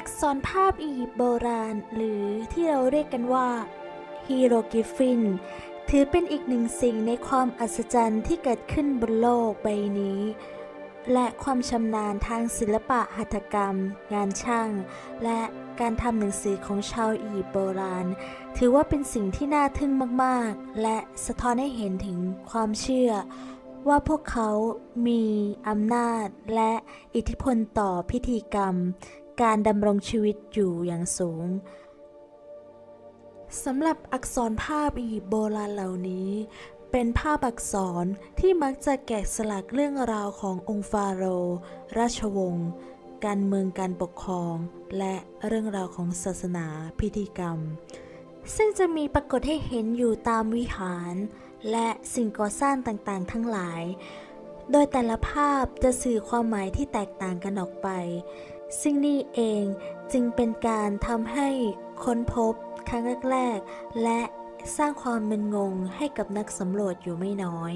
อักษรภาพอียิปต์โบราณ หรือที่เราเรียกกันว่าฮีโรกิฟฟิน ถือเป็นอีกหนึ่งสิ่งในความอัศจรรย์ที่เกิดขึ้นบนโลกใบนี้ และความชำนาญทางศิลปะหัตถกรรม งานช่าง และการทำหนังสือของชาวอียิปต์โบราณ ถือว่าเป็นสิ่งที่น่าทึ่งมากๆ และสะท้อนให้เห็นถึงความเชื่อ ว่าพวกเขามีอำนาจและอิทธิพลต่อพิธีกรรม การดำรงชีวิตอยู่อย่างสูงสำหรับอักษรภาพอียิปต์โบราณเหล่านี้ เป็นภาพอักษรที่มักจะแกะสลักเรื่องราวขององค์ฟาโรห์ราชวงศ์การเมืองการปกครอง และเรื่องราวของศาสนาพิธีกรรม ซึ่งจะมีปรากฏให้เห็นอยู่ตามวิหาร และสิ่งก่อสร้างต่างๆ ทั้งหลาย โดยแต่ละภาพจะสื่อความหมายที่แตกต่างกันออกไป ซึ่งนี่เองจึงเป็นการทำให้ค้นพบครั้งแรกๆและสร้างความมึนงงให้กับนักสำรวจอยู่ไม่น้อย